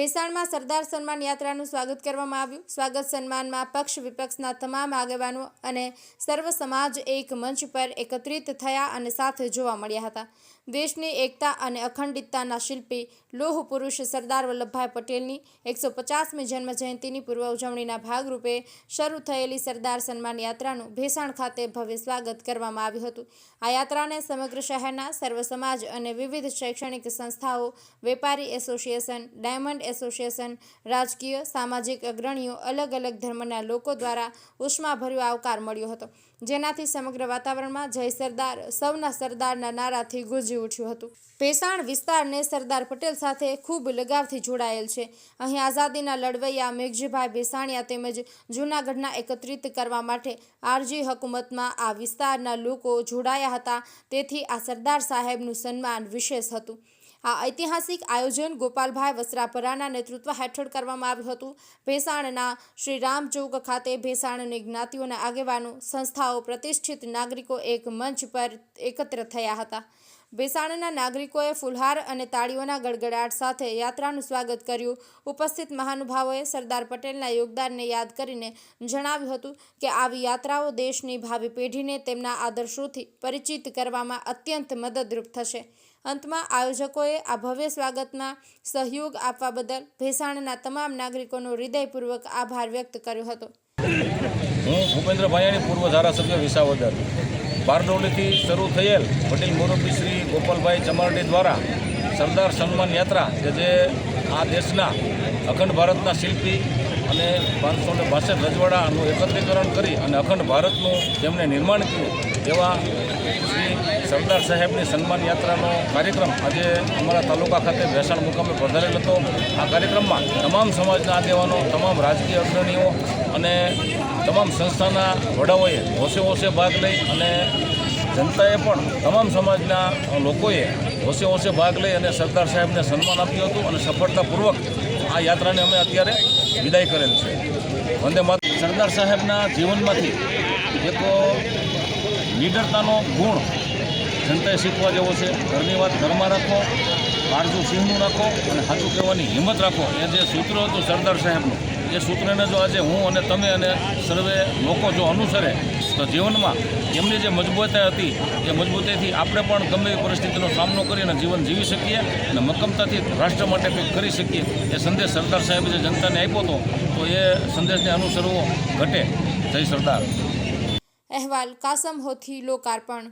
ભેસાણમાં સરદાર સન્માન યાત્રાનું સ્વાગત કરવામાં આવ્યું. સ્વાગત સન્માનમાં પક્ષ વિપક્ષના તમામ આગેવાનો અને સર્વ સમાજ એક મંચ પર એકત્રિત થયા અને સાથે જોવા મળ્યા હતા. દેશની એકતા અને અખંડિતતાના શિલ્પી લોહ પુરુષ સરદાર વલ્લભભાઈ પટેલની એકસો પચાસમી જન્મ જયંતિની પૂર્વ ઉજવણીના ભાગરૂપે શરૂ થયેલી સરદાર સન્માન યાત્રાનું ભેસાણ ખાતે ભવ્ય સ્વાગત કરવામાં આવ્યું હતું. આ યાત્રાને સમગ્ર શહેરના સર્વ સમાજ અને વિવિધ શૈક્ષણિક સંસ્થાઓ, વેપારી એસોસિએશન, ડાયમંડ એસોસિએશન, રાજકીય, સામાજિક અગ્રણીઓ, અલગ અલગ ધર્મના લોકો દ્વારા ઉષ્માભર્યો આવકાર મળ્યો હતો. જેનાથી સમગ્ર વાતાવરણમાં જય સરદાર, સૌના સરદારના નારાથી ગુંજી ઉઠ્યું હતું. ભેસાણ વિસ્તારને સરદાર પટેલ સાથે ખૂબ લગાવથી જોડાયેલ છે. અહીં આઝાદીના લડવૈયા મેઘજીભાઈ ભેસાણિયા તેમજ જૂનાગઢના એકત્રિત કરવા માટે આરજી હકુમતમાં આ વિસ્તારના લોકો જોડાયા હતા. તેથી આ સરદાર સાહેબનું સન્માન વિશેષ હતું. આ ઐતિહાસિક આયોજન ગોપાલભાઈ વસ્ત્રાપરાના નેતૃત્વ હેઠળ કરવામાં આવ્યું હતું. ભેસાણના શ્રી રામ ચોક ખાતે ભેસાણની જ્ઞાતિઓના આગેવાનો સંસ્થાઓ પ્રતિષ્ઠિત નાગરિકો એક મંચ પર એકત્ર થયા હતા. ભેસાણના નાગરિકોએ ફુલહાર અને તાળીઓના ગડગડાટ સાથે યાત્રાનું સ્વાગત કર્યું. ઉપસ્થિત મહાનુભાવોએ સરદાર પટેલના યોગદાનને યાદ કરીને જણાવ્યું હતું કે આવી યાત્રાઓ દેશની ભાવિ પેઢીને તેમના આદર્શોથી પરિચિત કરવામાં અત્યંત મદદરૂપ થશે. અંતમાં આયોજકોએ આ ભવ્ય સ્વાગતમાં સહયોગ આપવા બદલ ભેસાણના તમામ નાગરિકોનો હૃદયપૂર્વક આભાર વ્યક્ત કર્યો હતો. હું ભૂપેન્દ્ર ભાયાણી પૂર્વ ધારાસભ્ય વિસાવદર. બારડોલીથી શરૂ થયેલ પટેલ મોરબી શ્રી ગોપાલભાઈ ચમારડી દ્વારા સરદાર સન્માન યાત્રા કે જે આ દેશના અખંડ ભારતના શિલ્પી અને પાંચસો ને બાસઠ રજવાડાનું એકત્રીકરણ કરી અને અખંડ ભારતનું જેમણે નિર્માણ કર્યું એવા શ્રી સરદાર સાહેબની સન્માન યાત્રાનો કાર્યક્રમ આજે અમારા તાલુકા ખાતે ભેસાણ મુકામે પધારેલ હતો. આ કાર્યક્રમમાં તમામ સમાજના આગેવાનો, તમામ રાજકીય અગ્રણીઓ અને તમામ સંસ્થાના વડાઓએ હોશે હોશે ભાગ લઈ અને જનતાએ પણ તમામ સમાજના લોકોએ હોશે હોશે ભાગ લઈ અને સરદાર સાહેબને સન્માન આપ્યું હતું અને સફળતાપૂર્વક આ યાત્રાને અમે અત્યારે વિદાય કરેલ છે. વંદે માત, સરદાર સાહેબના જીવનમાંથી એક લીડરતાનો ગુણ જનતાએ શીખવા જેવો છે. ઘરની વાત ઘરમાં રાખો કાળજું સિંહનું રાખો અને સાચું કહેવાની હિંમત રાખો. એ જે સૂત્ર હતું સરદાર સાહેબનું, એ સૂત્રને જો આજે હું અને તમે અને સર્વે લોકો જો અનુસરે, તો જીવનમાં એમની જે મજબૂતાઈ હતી, એ મજબૂતાઈથી આપણે પણ ગમે એવી પરિસ્થિતિનો સામનો કરીને જીવન જીવી શકીએ અને મક્કમતાથી રાષ્ટ્ર માટે કંઈક કરી શકીએ. એ સંદેશ સરદાર સાહેબે જે જનતાને આપ્યો હતો, તો એ સંદેશને અનુસરવો ઘટે. જય સરદાર. અહેવાલ, કાસમ હોથી લોકાર્પણ.